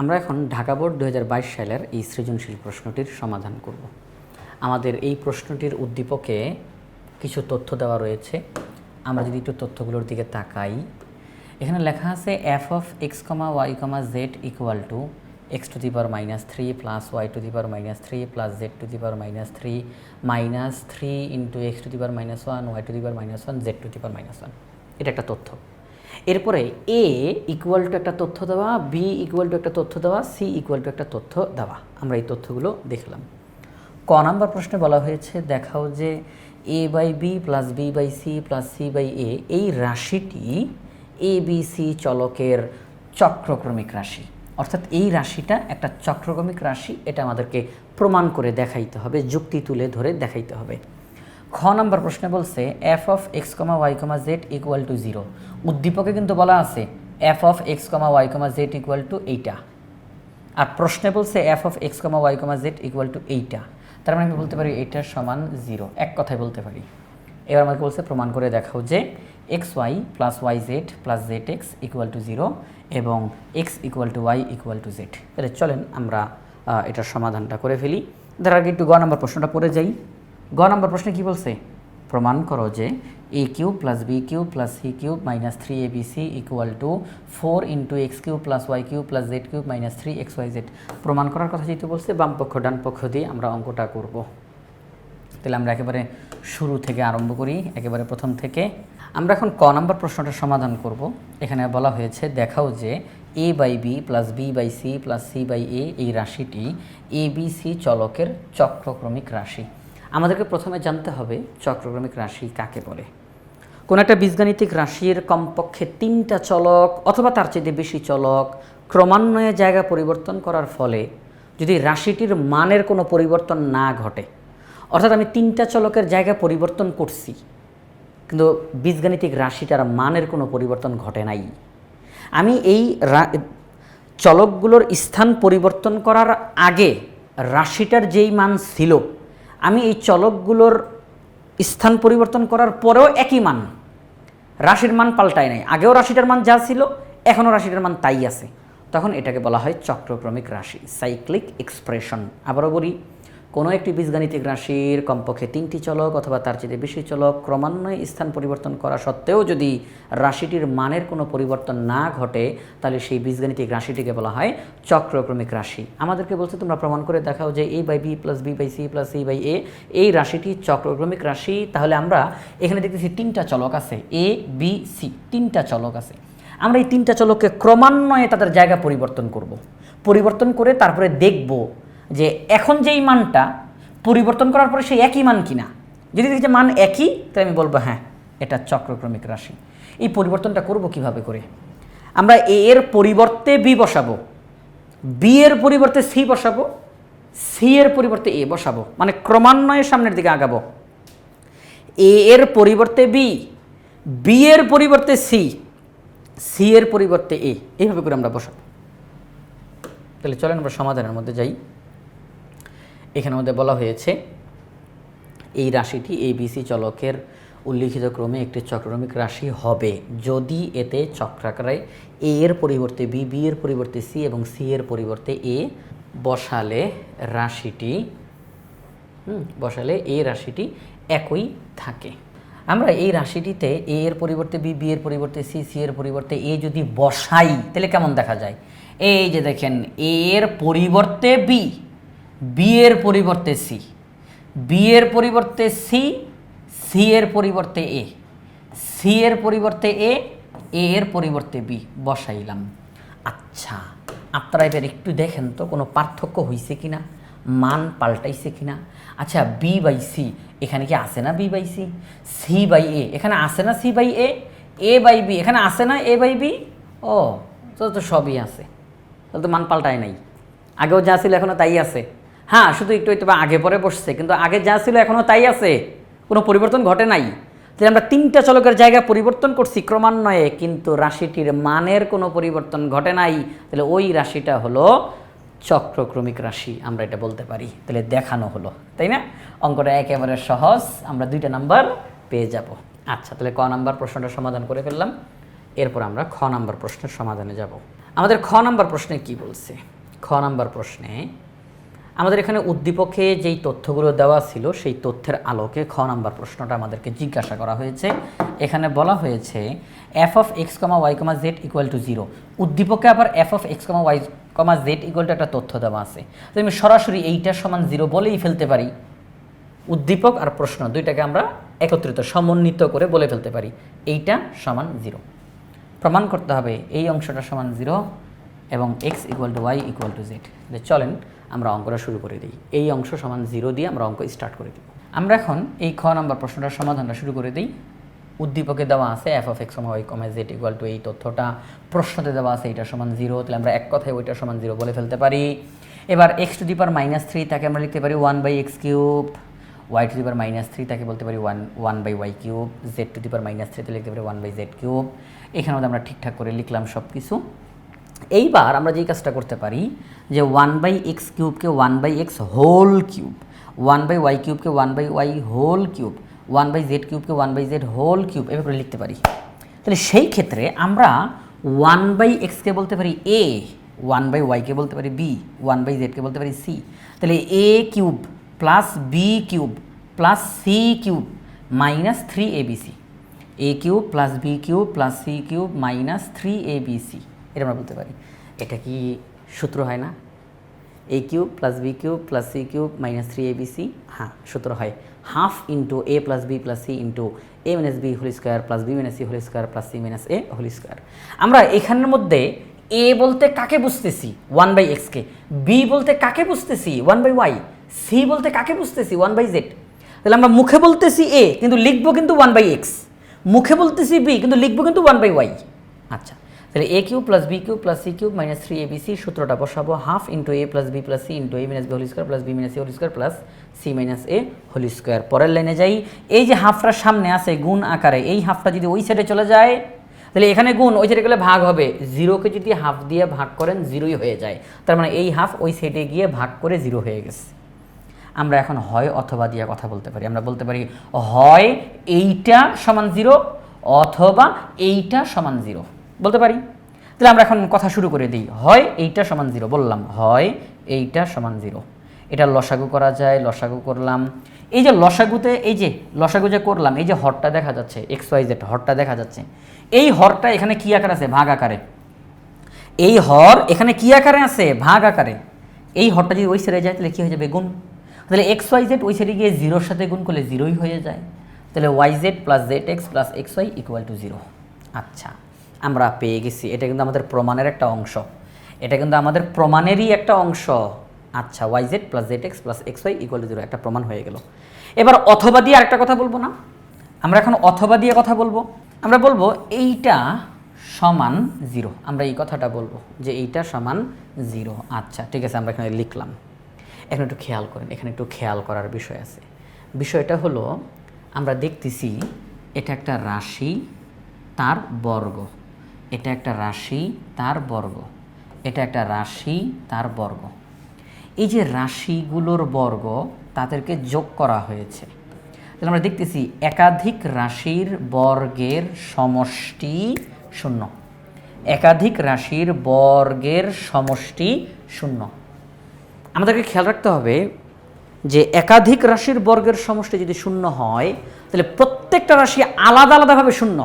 আমরা এখন ঢাকা বোর্ড দু হাজার বাইশ সালের এই সৃজনশীল প্রশ্নটির সমাধান করব। আমাদের এই প্রশ্নটির উদ্দীপকে কিছু তথ্য দেওয়া রয়েছে। আমরা যদি একটু তথ্যগুলোর দিকে তাকাই, এখানে লেখা আছে F of X comma Y comma Z equal to X to the power minus three plus Y to the power minus three plus Z to the power minus three minus three into X to the power minus one Y to the power minus one Z to the power minus one এটা একটা তথ্য। এরপরে এ equal to একটা তথ্য দেওয়া B equal to একটা তথ্য দেওয়া সি ইকুয়াল টু একটা তথ্য দেওয়া। আমরা এই তথ্যগুলো দেখলাম। ক নাম্বার প্রশ্নে বলা হয়েছে, দেখাও যে A by B plus B by C plus C by A এই রাশিটি এ বি সি চলকের চক্রক্রমিক রাশি। অর্থাৎ এই রাশিটা একটা চক্রক্রমিক রাশি, এটা আমাদেরকে প্রমাণ করে দেখাইতে হবে, যুক্তি তুলে ধরে দেখাইতে হবে। খ নম্বর প্রশ্নে বলছে F of X comma Y comma Z equal to zero উদ্দীপকে কিন্তু বলা আছে F of X comma Y comma Z equal to এইটা। আর প্রশ্নে বলছে F of X comma Y comma Z equal to এইটা। তার মানে আমি বলতে পারি এইটার সমান জিরো এক কথায় বলতে পারি। এবার আমাকে বলছে, প্রমাণ করে দেখাও যে X Y plus Y Z plus Z X equal to zero এবং X equal to Y equal to Z তাহলে চলেন আমরা এটার সমাধানটা করে ফেলি। তার আগে একটু গ নম্বর প্রশ্নটা পড়ে যাই। গ নম্বর প্রশ্নে কি বলছে? প্রমাণ করো যে A cube plus B cube plus C cube minus three A B C equal to four into X cube plus Y cube plus Z cube minus three X Y Z প্রমাণ করার কথা যেহেতু বলছে, বাম পক্ষ, ডান পক্ষ দিয়ে আমরা অঙ্কটা করব। তাহলে আমরা একেবারে শুরু থেকে আরম্ভ করি, একেবারে প্রথম থেকে। আমরা এখন ক নম্বর প্রশ্নটা সমাধান করব। এখানে বলা হয়েছে, দেখাও যে A by B plus B by C plus C by A এই রাশিটি এ বি সি চলকের চক্রক্রমিক রাশি। আমাদেরকে প্রথমে জানতে হবে চক্রক্রমিক রাশি কাকে বলে। কোন একটা বীজগাণিতিক রাশির কমপক্ষে তিনটা চলক অথবা তার চেয়ে বেশি চলক ক্রমান্বয়ে জায়গা পরিবর্তন করার ফলে যদি রাশিটির মানের কোনো পরিবর্তন না ঘটে, অর্থাৎ আমি তিনটা চলকের জায়গা পরিবর্তন করছি, কিন্তু বীজগাণিতিক রাশিটার মানের কোনো পরিবর্তন ঘটে নাই। আমি এই চলকগুলোর স্থান পরিবর্তন করার আগে রাশিটার যেই মান ছিল আমি এই চলকগুলোর স্থান পরিবর্তন করার পরেও একই মান। রাশির মান পাল্টায় নাই। আগেও রাশিটার মান যা ছিল, এখনও রাশিটার মান তাই আছে। তখন এটাকে বলা হয় চক্রক্রমিক রাশি সাইক্লিক এক্সপ্রেশন আবারও বলি কোনো একটি বীজগাণিতিক রাশির কমপক্ষে তিনটি চলক অথবা তার চেয়ে বেশি চলক ক্রমান্বয়ে স্থান পরিবর্তন করা সত্ত্বেও যদি রাশিটির মানের কোনো পরিবর্তন না ঘটে, তাহলে সেই বীজগাণিতিক রাশিটিকে বলা হয় চক্রক্রমিক রাশি। আমাদেরকে বলছে, তোমরা প্রমাণ করে দেখাও যে A by B plus B by C plus C by A এই রাশিটি চক্রক্রমিক রাশি। তাহলে আমরা এখানে দেখতেছি তিনটা চলক আছে এ বি সি তিনটা চলক আছে। আমরা এই তিনটা চলককে ক্রমান্বয়ে তাদের জায়গা পরিবর্তন করব। পরিবর্তন করে তারপরে দেখব যে এখন যেই মানটা পরিবর্তন করার পরে সেই একই মান কিনা? যদি দেখি যে মান একই, তাহলে আমি বলব হ্যাঁ এটা চক্রক্রমিক রাশি। এই পরিবর্তনটা করব কীভাবে করে? আমরা এ এর পরিবর্তে বি বসাবো, বি এর পরিবর্তে সি বসাবো, সি এর পরিবর্তে এ বসাবো মানে ক্রমান্বয়ে সামনের দিকে আগাবো। এ এর পরিবর্তে বি বি এর পরিবর্তে সি সি এর পরিবর্তে এ, এইভাবে করে আমরা বসাবো। তাহলে চলেন আমরা সমাধানের মধ্যে যাই। এখানের মধ্যে বলা হয়েছে এই রাশিটি এ বিসি চলকের উল্লিখিত ক্রমে একটি চক্রক্রমিক রাশি হবে। যদি এতে চক্রাকারে এ এর পরিবর্তে বি বি এর পরিবর্তে সি এবং সি এর পরিবর্তে এ বসালে রাশিটি হুম, বসালে এই রাশিটি একই থাকে। আমরা এই রাশিটিতে এ এর পরিবর্তে বি বি এর পরিবর্তে সি সি এর পরিবর্তে এ যদি বসাই তাহলে কেমন দেখা যায়? এই যে দেখেন এ এর পরিবর্তে বি বি এর পরিবর্তে সি। বি এর পরিবর্তে সি সি এর পরিবর্তে এ। সি এর পরিবর্তে এ এ এর পরিবর্তে বি। বসাইলাম। আচ্ছা আপনারা এবার একটু দেখেন তো, কোনো পার্থক্য হয়েছে কিনা? মান পাল্টাইছে কিনা? আচ্ছা বি বাই সি, এখানে কি আসে না B by C? C by A, এখানে আসে না C by A? A by B, এখানে আসে না এ বাই বি? ও, তো তো সবই আছে। তাহলে তো মান পাল্টায় নাই। আগেও যা ছিল এখনও তাই আছে। হ্যাঁ শুধু একটু একটু আগে পরে বসছে, কিন্তু আগে যা ছিল এখনও তাই আছে। কোনো পরিবর্তন ঘটে নাই। তাহলে আমরা তিনটা চলকের জায়গা পরিবর্তন করছি ক্রমান্বয়ে, কিন্তু রাশিটির মানের কোনো পরিবর্তন ঘটে নাই। তাহলে ওই রাশিটা হলো চক্রক্রমিক রাশি, আমরা এটা বলতে পারি। তাহলে দেখানো হলো, তাই না? অঙ্কটা একেবারে সহজ, আমরা দুইটা নাম্বার পেয়ে যাব। আচ্ছা তাহলে ক নাম্বার প্রশ্নটা সমাধান করে ফেললাম। এরপর আমরা খ নাম্বার প্রশ্নের সমাধানে যাব। আমাদের খ নাম্বার প্রশ্নে কি বলছে? খ নাম্বার প্রশ্নে আমাদের এখানে উদ্দীপকে যেই তথ্যগুলো দেওয়া ছিল, সেই তথ্যের আলোকে খ নাম্বার প্রশ্নটা আমাদেরকে জিজ্ঞাসা করা হয়েছে। এখানে বলা হয়েছে F of X comma Y comma Z equal to zero উদ্দীপকে আবার F of X comma Y comma Z equal to একটা তথ্য দেওয়া আছে। তো আমি সরাসরি এইটা সমান জিরো বলেই ফেলতে পারি। উদ্দীপক আর প্রশ্ন দুইটাকে আমরা একত্রিত, সমন্বিত করে বলে ফেলতে পারি। এইটা সমান জিরো প্রমাণ করতে হবে এই অংশটা সমান জিরো এবং X equal to Y equal to Z চলেন আমরা অঙ্কটা শুরু করে দিই। এই অংশ সমান জিরো দিয়ে আমরা অঙ্ক স্টার্ট করে দিই আমরা এখন এই খ নাম্বার প্রশ্নটার সমাধানটা শুরু করে দিই। উদ্দীপকে দেওয়া আছে F of X Y comma Z equal to এই তথ্যটা। প্রশ্নতে দেওয়া আছে এটা সমান জিরো তাহলে আমরা এক কথায় ওইটা সমান জিরো বলে ফেলতে পারি। এবার X to the power minus three তাকে আমরা লিখতে পারি one by X cube Y to the power minus three তাকে বলতে পারি one one by Y cube Z to the power minus থ্রিতে লিখতে পারি ওয়ান বাই জেড কিউব এখানে আমরা ঠিকঠাক করে লিখলাম সব কিছু এইবার আমরা যেই কাজটা করতে পারি, যে one by X কিউবকে one by X whole cube one by Y কিউবকে one by Y whole cube one by Z কিউবকে one by Z whole cube এভাবে করে লিখতে পারি। তাহলে সেই ক্ষেত্রে আমরা ওয়ান বাই এক্সকে বলতে পারি এ ওয়ান বাই ওয়াইকে বলতে পারি বি ওয়ান বাই জেডকে বলতে পারি সি তাহলে A cube plus B cube plus C cube minus three A B C A cube plus B cube plus C cube minus three A B C এটা আমরা বলতে পারি। এটা কি সূত্র হয় না? A cube plus B cube plus C cube minus three A B C হ্যাঁ সূত্র হয়। Half into A plus B plus C into A minus B whole square plus B minus C whole square plus C minus A whole square আমরা এখানের মধ্যে এ বলতে কাকে বুঝতেছি? One by এক্সকে বি বলতে কাকে বুঝতেছি? ওয়ান বাই ওয়াই সি বলতে কাকে বুঝতেছি? ওয়ান বাই জেড তাহলে আমরা মুখে বলতেছি এ কিন্তু লিখব কিন্তু ওয়ান বাই এক্স মুখে বলতেছি বি কিন্তু লিখব কিন্তু ওয়ান বাই ওয়াই আচ্ছা তাহলে A cube plus B cube plus C cube minus three A B C সূত্রটা বসাবো half into A plus B plus C into A minus B whole square plus B minus C whole square plus C minus A whole square পরের লাইনে যাই, এই যে হাফটা সামনে আছে গুণ আকারে, এই হাফটা যদি ওই সাইডে চলে যায়, তাহলে এখানে গুণ, ওই সাইডে গেলে ভাগ হবে। জিরোকে যদি হাফ দিয়ে ভাগ করেন জিরোই হয়ে যায়। তার মানে এই হাফ ওই সাইডে গিয়ে ভাগ করে জিরো হয়ে গেছে। আমরা এখন হয় অথবা দিয়ে কথা বলতে পারি। আমরা বলতে পারি, হয় এইটা সমান জিরো অথবা এইটা সমান জিরো বলতে পারি? তাহলে আমরা এখন কথা শুরু করে দিই। হয় এইটা সমান জিরো, বললাম। হয় এইটা সমান জিরো। এটা লসাগু করা যায়, লসাগু করলাম। এই যে লসাগুতে, এই যে লসাগু যে করলাম, এই যে হরটা দেখা যাচ্ছে এক্স ওয়াই জেড হরটা দেখা যাচ্ছে। এই হরটা এখানে কি আকার আছে? ভাগ আকারে। এই হর এখানে কি আকারে আছে? ভাগ আকারে। এই হরটা যদি ওই সেরে যায়, তাহলে কী হয়ে যাবে? গুণ। তাহলে এক্স ওয়াই জেড ওই সেরে গিয়ে জিরোর সাথে গুণ করলে জিরোই হয়ে যায়। তাহলে Y Z plus Z X plus X Y equal to zero আচ্ছা। আমরা পেয়ে গেছি। এটা কিন্তু আমাদের প্রমাণের একটা অংশ। এটা কিন্তু আমাদের প্রমাণেরই একটা অংশ। আচ্ছা Y Z plus Z X plus X Y equal to zero একটা প্রমাণ হয়ে গেল। এবার অথবা দিয়ে আরেকটা কথা বলব না? আমরা এখন অথবা দিয়ে কথা বলব। আমরা বলব এইটা সমান জিরো আমরা এই কথাটা বলব যে এইটা সমান জিরো আচ্ছা ঠিক আছে, আমরা এখানে লিখলাম। এখন একটু খেয়াল করেন, এখানে একটু খেয়াল করার বিষয় আছে। বিষয়টা হলো, আমরা দেখতেছি এটা একটা রাশি, তার বর্গ। এটা একটা রাশি, তার বর্গ। এটা একটা রাশি, তার বর্গ। এই যে রাশিগুলোর বর্গ, তাদেরকে যোগ করা হয়েছে। তাহলে আমরা দেখতেছি একাধিক রাশির বর্গের সমষ্টি শূন্য। একাধিক রাশির বর্গের সমষ্টি শূন্য। আমাদেরকে খেয়াল রাখতে হবে যে একাধিক রাশির বর্গের সমষ্টি যদি শূন্য হয়, তাহলে প্রত্যেকটা রাশি আলাদা আলাদাভাবে শূন্য।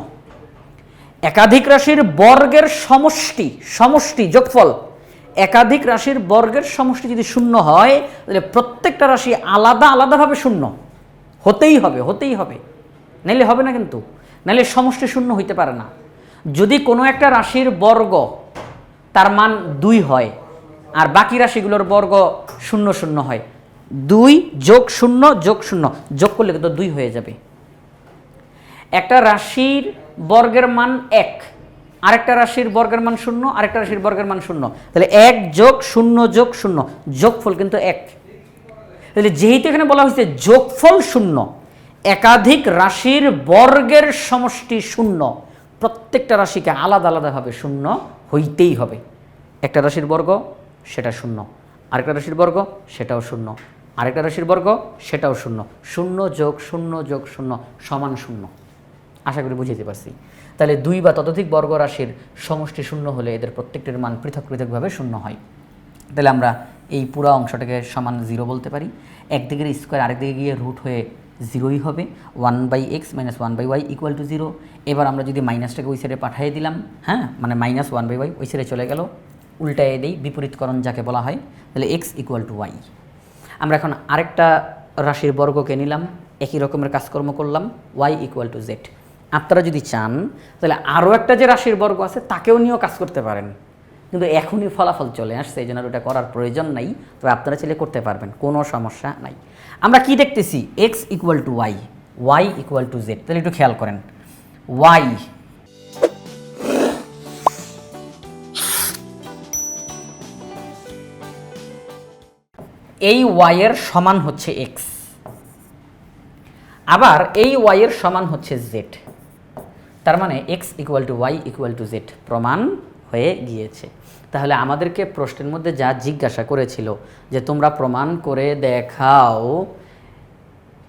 একাধিক রাশির বর্গের সমষ্টি সমষ্টি যোগফল। একাধিক রাশির বর্গের সমষ্টি যদি শূন্য হয়, তাহলে প্রত্যেকটা রাশি আলাদা আলাদাভাবে শূন্য। হতেই হবে হতেই হবে। নাইলে হবে না কিন্তু। নাইলে সমষ্টি শূন্য হইতে পারে না। যদি কোনো একটা রাশির বর্গ তার মান দুই হয়, আর বাকি রাশিগুলোর বর্গ শূন্য শূন্য হয়, দুই যোগ শূন্য যোগ শূন্য, যোগ করলে কিন্তু দুই হয়ে যাবে। একটা রাশির বর্গের মান এক। আরেকটা রাশির বর্গের মান শূন্য, আরেকটা রাশির বর্গের মান শূন্য। তাহলে এক যোগ শূন্য যোগ শূন্য, যোগফল কিন্তু এক। তাহলে যেহেতু এখানে বলা হয়েছে যোগফল শূন্য, একাধিক রাশির বর্গের সমষ্টি শূন্য, প্রত্যেকটা রাশিকে আলাদা আলাদাভাবে শূন্য হইতেই হবে। একটা রাশির বর্গ, সেটা শূন্য। আরেকটা রাশির বর্গ, সেটাও শূন্য। আরেকটা রাশির বর্গ, সেটাও শূন্য। শূন্য যোগ শূন্য যোগ শূন্য সমান শূন্য। আশা করি বুঝাতে পারছি। তাহলে দুই বা ততোধিক বর্গ রাশির সমষ্টি শূন্য হলে এদের প্রত্যেকটির মান পৃথক পৃথকভাবে শূন্য হয়। তাহলে আমরা এই পুরো অংশটাকে সমান জিরো বলতে পারি। একদিকের স্কোয়ার আরেকদিকে গিয়ে রুট হয়ে জিরোই হবে। One by X minus one by Y equal to zero. এবার আমরা যদি মাইনাসটাকে ওই সাইডে পাঠিয়ে দিলাম হ্যাঁ? মানে মাইনাস ওয়ান বাই ওয়াই ওই সাইডে চলে গেল উল্টায় দেই, বিপরীতকরণ যাকে বলা হয়, তাহলে এক্স ইকুয়াল টু ওয়াই। আমরা এখন আরেকটা রাশির বর্গকে নিলাম, একই রকমের কাজকর্ম করলাম, ওয়াই ইকুয়াল টু জেড। আপনারা যদি চান, তাহলে আরও একটা যে রাশির বর্গ আছে, তাকেও নিয়েও কাজ করতে পারেন। কিন্তু এখনই ফলাফল চলে আসছে, এই জন্য ওটা করার প্রয়োজন নাই। তবে আপনারা চাইলে করতে পারবেন, কোনো সমস্যা নাই। আমরা কি দেখতেছি? X equal to Y Y equal to Z তাহলে একটু খেয়াল করেন। ওয়াই এই ওয়াইয়ের সমান হচ্ছে এক্স আবার এই ওয়াইয়ের সমান হচ্ছে জেড তার মানে X equal to Y equal to Z প্রমাণ হয়ে গিয়েছে। তাহলে আমাদেরকে প্রশ্নের মধ্যে যা জিজ্ঞাসা করেছিল যে তোমরা প্রমাণ করে দেখাও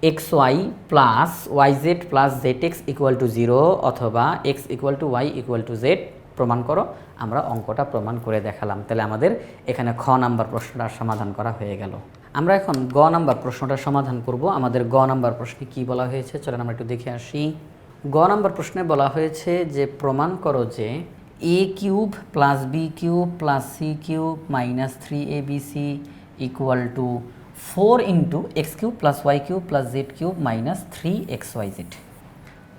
x y plus y z plus z x equal to zero অথবা x equal to y equal to z প্রমাণ করো, আমরা অঙ্কটা প্রমাণ করে দেখালাম। তাহলে আমাদের এখানে খ নাম্বার প্রশ্নটা সমাধান করা হয়ে গেল। আমরা এখন গ নাম্বার প্রশ্নটা সমাধান করব। আমাদের গ নাম্বার প্রশ্নে কি বলা হয়েছে? চলেন আমরা একটু দেখে আসি। গ নম্বর প্রশ্নে বলা হয়েছে যে, প্রমাণ করো যে a cube plus b cube plus c cube minus three a b c equal to four into x cube plus y cube plus z cube minus three x y z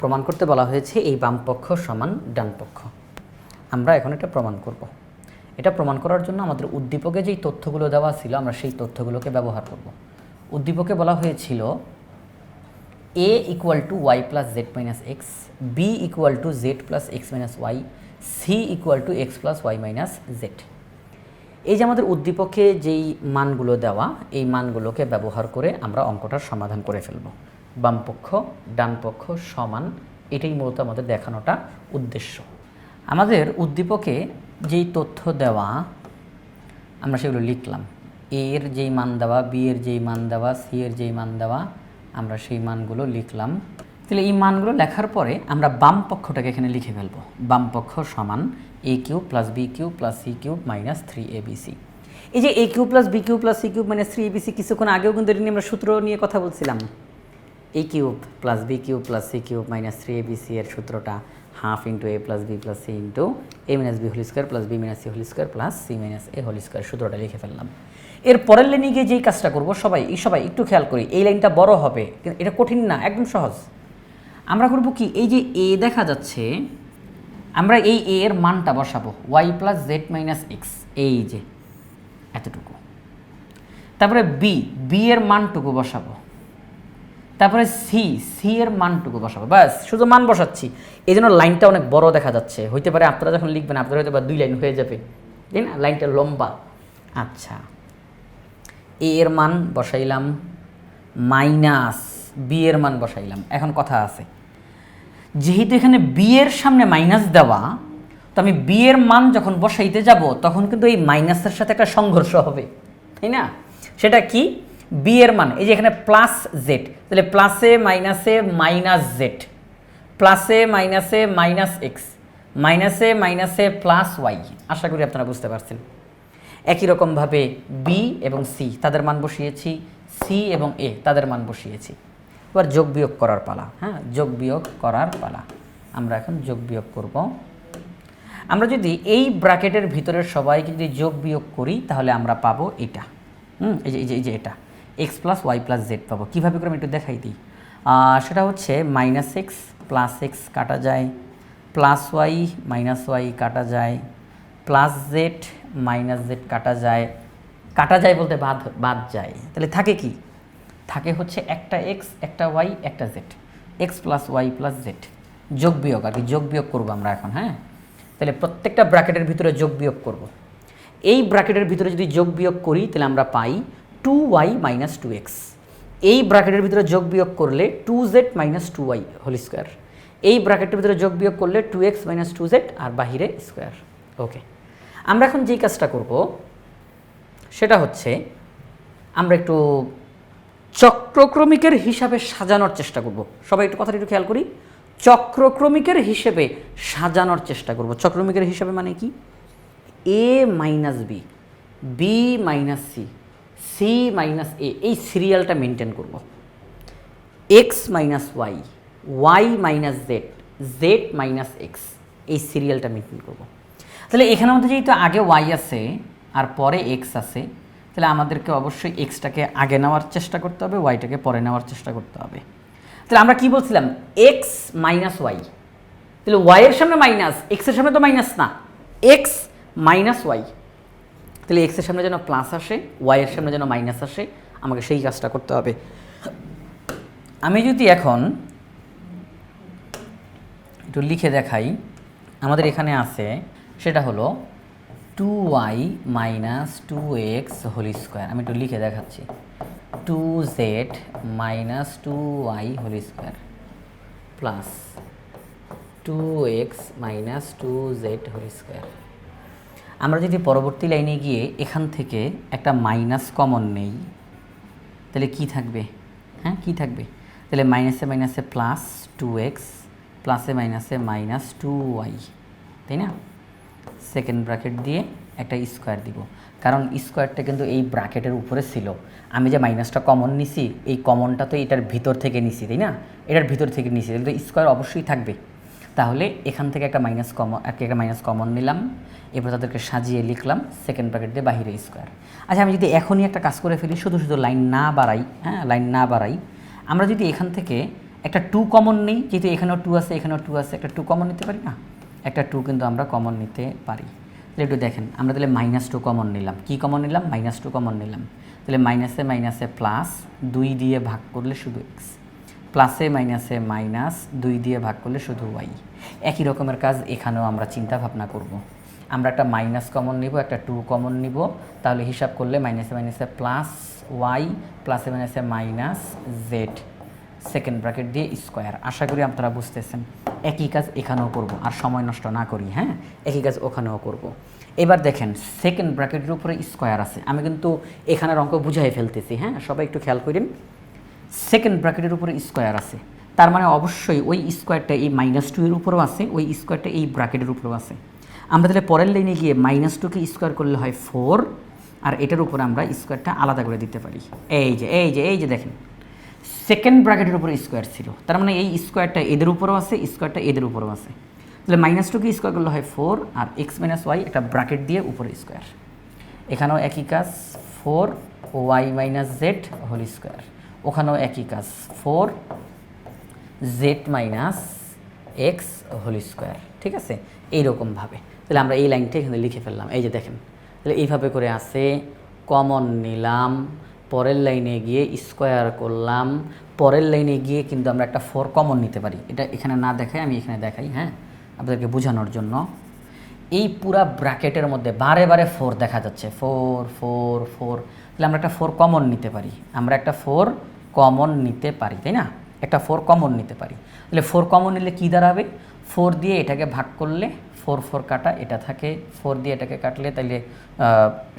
প্রমাণ করতে বলা হয়েছে এই বাম পক্ষ সমান ডান পক্ষ। আমরা এখন এটা প্রমাণ করব। এটা প্রমাণ করার জন্য আমাদের উদ্দীপকে যেই তথ্যগুলো দেওয়া ছিল, আমরা সেই তথ্যগুলোকে ব্যবহার করব। উদ্দীপকে বলা হয়েছিল a equal to y plus z minus x b equal to z plus x minus y c equal to x plus y minus z এই যে আমাদের উদ্দীপকে যেই মানগুলো দেওয়া, এই মানগুলোকে ব্যবহার করে আমরা অঙ্কটার সমাধান করে ফেলব। বাম পক্ষ, ডান পক্ষ সমান, এটাই মূলত আমাদের দেখানোটা উদ্দেশ্য। আমাদের উদ্দীপকে যেই তথ্য দেওয়া, আমরা সেগুলো লিখলাম। এর যেই মান দেওয়া বি এর যেই মান দেওয়া সি এর যেই মান দেওয়া আমরা সেই মানগুলো লিখলাম। তাহলে এই মানগুলো লেখার পরে আমরা বাম পক্ষটাকে এখানে লিখে ফেলব। বাম পক্ষ সমান a cube plus b cube plus c cube minus three a b c এই যে a cube plus b cube plus c cube minus three a b c কিছুক্ষণ আগেও কিন্তু এটা নিয়ে আমরা সূত্র নিয়ে কথা বলছিলাম। A cube plus b cube plus c cube minus three abc এর সূত্রটা half into a plus b plus c into a minus b whole square plus b minus c whole square plus c minus a whole square সূত্রটা লিখে ফেললাম। এর পরের লাইনে গিয়ে যেই কাজটা করব, সবাই, এই সবাই একটু খেয়াল করি, এই লাইনটা বড় হবে, কিন্তু এটা কঠিন না, একদম সহজ। আমরা করব কি, এই যে এ দেখা যাচ্ছে, আমরা এই এ এর মানটা বসাবো y plus z minus x এই যে, এতটুকু। তারপরে বি বি এর মানটুকু বসাবো। তারপরে সি সি এর মানটুকু বসাবো। ব্যাস শুধু মান বসাচ্ছি। এই জন্য লাইনটা অনেক বড় দেখা যাচ্ছে। হইতে পারে আপনারা যখন লিখবেন আপনারা হয়তো বা দুই লাইন হয়ে যাবে। তাই না? লাইনটা লম্বা। আচ্ছা। এ এর মান বসাইলাম। মাইনাস বি এর মান বসাইলাম। এখন কথা আছে। যেহেতু এখানে বি এর সামনে মাইনাস দেওয়া, তো আমি বি এর মান যখন বসাইতে যাব, তখন কিন্তু এই মাইনাসের সাথে একটা সংঘর্ষ হবে। তাই না? সেটা কি? বি এর মান, এই যে এখানে প্লাস জেড তাহলে প্লাসে মাইনাসে মাইনাস জেড প্লাসে মাইনাসে মাইনাস এক্স মাইনাসে মাইনাসে প্লাস ওয়াই আশা করি আপনারা বুঝতে পারছেন। একই রকমভাবে বি এবং সি তাদের মান বসিয়েছি সি এবং এ তাদের মান বসিয়েছি। এবার যোগ বিয়োগ করার পালা হ্যাঁ? যোগ বিয়োগ করার পালা। আমরা এখন যোগ বিয়োগ করব। আমরা যদি এই ব্র্যাকেটের ভিতরের সবাইকে যদি যোগ বিয়োগ করি, তাহলে আমরা পাবো এটা। হুম? এই যে এই যে এই যে এটা। X plus y plus z পাবো। কীভাবে করে আমি একটু দেখাই দিই? সেটা হচ্ছে মাইনাস এক্স প্লাস এক্স কাটা যায় প্লাস ওয়াই মাইনাস ওয়াই কাটা যায় প্লাস জেড মাইনাস জেড কাটা যায়। কাটা যায় বলতে বাদ বাদ যায়। তাহলে থাকে কি? থাকে হচ্ছে একটা এক্স একটা ওয়াই একটা z x plus y plus z যোগ বিয়োগ, আর কি যোগ বিয়োগ করব আমরা এখন হ্যাঁ? তাহলে প্রত্যেকটা ব্র্যাকেটের ভিতরে যোগ বিয়োগ করব। এই ব্র্যাকেটের ভিতরে যদি যোগ বিয়োগ করি, তাহলে আমরা পাই two y minus two x এই ব্র্যাকেটের ভিতরে যোগ বিয়োগ করলে two z minus two y whole square এই ব্র্যাকেটের ভিতরে যোগ বিয়োগ করলে two x minus two z আর বাহিরে স্কোয়ার ওকে আমরা এখন যেই কাজটা করব, সেটা হচ্ছে আমরা একটু চক্রক্রমিকের হিসাবে সাজানোর চেষ্টা করব। সবাই একটু কথাটা একটু খেয়াল করি। চক্রক্রমিকের হিসেবে সাজানোর চেষ্টা করব। চক্রক্রমিকের হিসেবে মানে কি? A minus b b minus c c minus a এই সিরিয়ালটা মেনটেন করব। X minus y y minus z z minus x এই সিরিয়ালটা মেনটেন করব। তাহলে এখানের মধ্যে যেহেতু আগে ওয়াই আছে, আর পরে এক্স আছে, তাহলে আমাদেরকে অবশ্যই এক্সটাকে আগে নেওয়ার চেষ্টা করতে হবে ওয়াইটাকে পরে নেওয়ার চেষ্টা করতে হবে। তাহলে আমরা কি বলছিলাম? এক্স মাইনাস ওয়াই তাহলে ওয়াইয়ের সামনে মাইনাস এক্সের সামনে তো মাইনাস না এক্স মাইনাস ওয়াই তাহলে এক্সের সামনে যেন প্লাস আসে ওয়াইয়ের সামনে যেন মাইনাস আসে, আমাকে সেই কাজটা করতে হবে। আমি যদি এখন একটু লিখে দেখাই, আমাদের এখানে আছে, সেটা হলো two y minus two x whole square আমি একটু লিখে দেখাচ্ছি। Two z minus two y whole square plus two x minus two z whole square আমরা যদি পরবর্তী লাইনে গিয়ে এখান থেকে একটা মাইনাস কমন নেই, তাহলে কি থাকবে? হ্যাঁ কি থাকবে? তাহলে মাইনাসে মাইনাসে প্লাস টু এক্স প্লাসে মাইনাসে মাইনাস টু ওয়াই তাই না? সেকেন্ড ব্র্যাকেট দিয়ে একটা স্কোয়ার দিব। কারণ স্কোয়ারটা কিন্তু এই ব্র্যাকেটের উপরে ছিল। আমি যে মাইনাসটা কমন নিছি, এই কমনটা তো এটার ভিতর থেকে নিছি, তাই না? এটার ভিতর থেকে নিছি, তাহলে তো স্কোয়ার অবশ্যই থাকবে। তাহলে এখান থেকে একটা মাইনাস কমন একটা মাইনাস কমন নিলাম। এরপর তাদেরকে সাজিয়ে লিখলাম সেকেন্ড ব্র্যাকেট দিয়ে বাহিরে স্কোয়ার আচ্ছা আমি যদি এখনই একটা কাজ করে ফেলি, শুধু শুধু লাইন না বাড়াই হ্যাঁ লাইন না বাড়াই, আমরা যদি এখান থেকে একটা টু কমন নিই, যেহেতু এখানেও টু আছে, এখানেও টু আছে, একটা টু কমন নিতে পারি না? একটা টু কিন্তু আমরা কমন নিতে পারি। তাহলে একটু দেখেন, আমরা তাহলে মাইনাস টু কমন নিলাম। কী কমন নিলাম? মাইনাস টু কমন নিলাম। তাহলে মাইনাসে মাইনাসে প্লাস দুই দিয়ে ভাগ করলে শুধু এক্স প্লাসে, মাইনাসে, মাইনাস দুই দিয়ে ভাগ করলে শুধু ওয়াই একই রকমের কাজ এখানেও আমরা চিন্তা ভাবনা করব। আমরা একটা মাইনাস কমন নিব, একটা টু কমন নিব। তাহলে হিসাব করলে মাইনাসে মাইনাসে প্লাস ওয়াই প্লাসে, মাইনাসে মাইনাস জেড সেকেন্ড ব্র্যাকেট দিয়ে স্কোয়ার। আশা করি আপনারা বুঝতেছেন। একই কাজ এখানেও করব, আর সময় নষ্ট না করি হ্যাঁ? একই কাজ ওখানেও করব। এবার দেখেন, সেকেন্ড ব্র্যাকেটের উপরে স্কোয়ার আছে। আমি কিন্তু এখানের অঙ্ক বুঝাই ফেলতেছি হ্যাঁ? সবাই একটু খেয়াল করেন। সেকেন্ড ব্র্যাকেটের উপরে স্কোয়ার আছে। তার মানে অবশ্যই ওই স্কোয়ারটা এই মাইনাস টু এর উপরেও আছে, ওই স্কোয়ারটা এই ব্র্যাকেটের উপরেও আছে। আমরা তাহলে পরের লাইনে গিয়ে মাইনাস টুকে স্কোয়ার করলে হয় ফোর আর এটার উপরে আমরা স্কোয়ারটা আলাদা করে দিতে পারি। এই যে এই যে এই যে দেখেন সেকেন্ড ব্র্যাকেটের উপরে স্কোয়ার ছিল। তার মানে এই স্কোয়ারটা এদের উপরেও আছে স্কোয়ারটা এদের উপরেও আছে। তাহলে মাইনাস টুকে স্কোয়ার করলে হয় ফোর আর এক্স মাইনাস ওয়াই একটা ব্র্যাকেট দিয়ে উপরে স্কোয়ার এখানেও একই কাজ four y minus z whole square ওখানেও একই কাজ। Four z minus x whole square, ঠিক আছে? এইরকমভাবে তাহলে আমরা এই লাইনটা এখানে লিখে ফেললাম। এই যে দেখেন, তাহলে এইভাবে করে আছে, কমন নিলাম, পরের লাইনে গিয়ে স্কোয়ার করলাম, পরের লাইনে গিয়ে কিন্তু আমরা একটা ফোর কমন নিতে পারি। এটা এখানে না দেখাই আমি এখানে দেখাই হ্যাঁ? আপনাদেরকে বোঝানোর জন্য। এই পুরা ব্র্যাকেটের মধ্যে বারে বারে ফোর দেখা যাচ্ছে। Four four four. তাহলে আমরা একটা ফোর কমন নিতে পারি। আমরা একটা ফোর কমন নিতে পারি, তাই না? একটা ফোর কমন নিতে পারি। তাহলে ফোর কমন নিলে কী দাঁড়াবে? ফোর দিয়ে এটাকে ভাগ করলে ফোর ফোর কাটা, এটা থাকে। ফোর দিয়ে এটাকে কাটলে তাহলে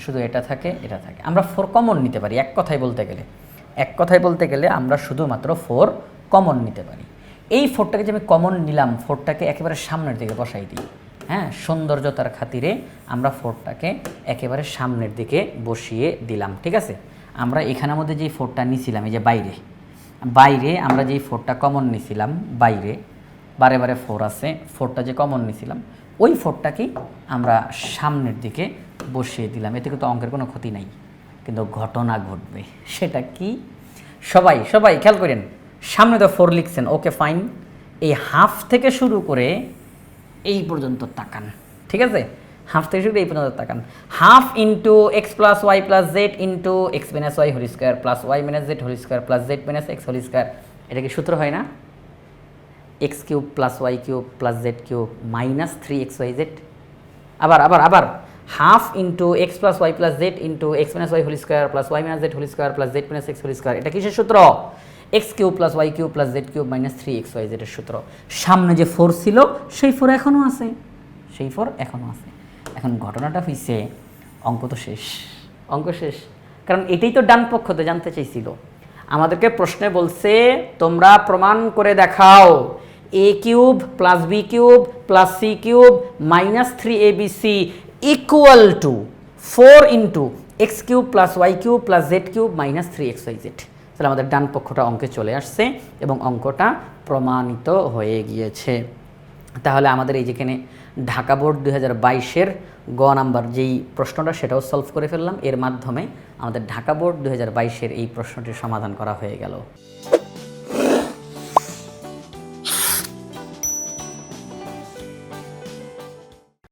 শুধু এটা থাকে এটা থাকে। আমরা ফোর কমন নিতে পারি, এক কথায় বলতে গেলে। এক কথায় বলতে গেলে আমরা শুধুমাত্র ফোর কমন নিতে পারি। এই ফোরটাকে যে আমি কমন নিলাম ফোরটাকে একেবারে সামনের দিকে বসাই দিই। হ্যাঁ সৌন্দর্যতার খাতিরে আমরা ফোরটাকে একেবারে সামনের দিকে বসিয়ে দিলাম, ঠিক আছে? আমরা এখানের মধ্যে যেই ফোরটা নিছিলাম, এই যে বাইরে। বাইরে আমরা যেই ফোরটা কমন নিছিলাম, বাইরে, বারে বারে ফোর আছে, ফোরটা যে কমন নিছিলাম, ওই ফোরটাকেই আমরা সামনের দিকে বসিয়ে দিলাম। এতে কিন্তু অঙ্কের কোনো ক্ষতি নাই, কিন্তু ঘটনা ঘটবে। সেটা কি? সবাই সবাই খেয়াল করেন, সামনে তো ফোর লিখছেন ওকে ফাইন এই হাফ থেকে শুরু করে এই পর্যন্ত তাকান, ঠিক আছে? হাফ থেকে শুরু এই পর্যন্ত তাকান। Half into x plus y plus z into x minus y whole square plus y minus z whole square plus z minus x whole square এটা কি সূত্র হয় না? X cube plus y cube plus z cube minus three x y z আবার আবার আবার। Half into x plus y plus z into x minus y whole square plus y minus z whole square plus z minus x whole square এটা কিসের সূত্র? X cube plus y cube plus z cube minus three x y জেডের সূত্র। সামনে যে four ছিল, সেই four এখনও আছে। সেই ফোর এখনও আছে। এখন ঘটনাটা হয়েছে অঙ্ক তো শেষ। অঙ্ক শেষ। কারণ এটাই তো ডান পক্ষ তো জানতে চাইছিল। আমাদেরকে প্রশ্নে বলছে, তোমরা প্রমাণ করে দেখাও। A cube plus b cube plus c cube minus three a b c equal to four into x cube plus y cube plus z cube minus three x y z তাহলে আমাদের ডান পক্ষটা অঙ্কে চলে আসছে এবং অঙ্কটা প্রমাণিত হয়ে গিয়েছে। তাহলে আমাদের এই যেখানে ঢাকা বোর্ড দুই হাজার বাইশের গ নাম্বার যেই প্রশ্নটা সেটাও সলভ করে ফেললাম। এর মাধ্যমে আমাদের ঢাকা বোর্ড দুই হাজার বাইশের এই প্রশ্নটির সমাধান করা হয়ে গেল।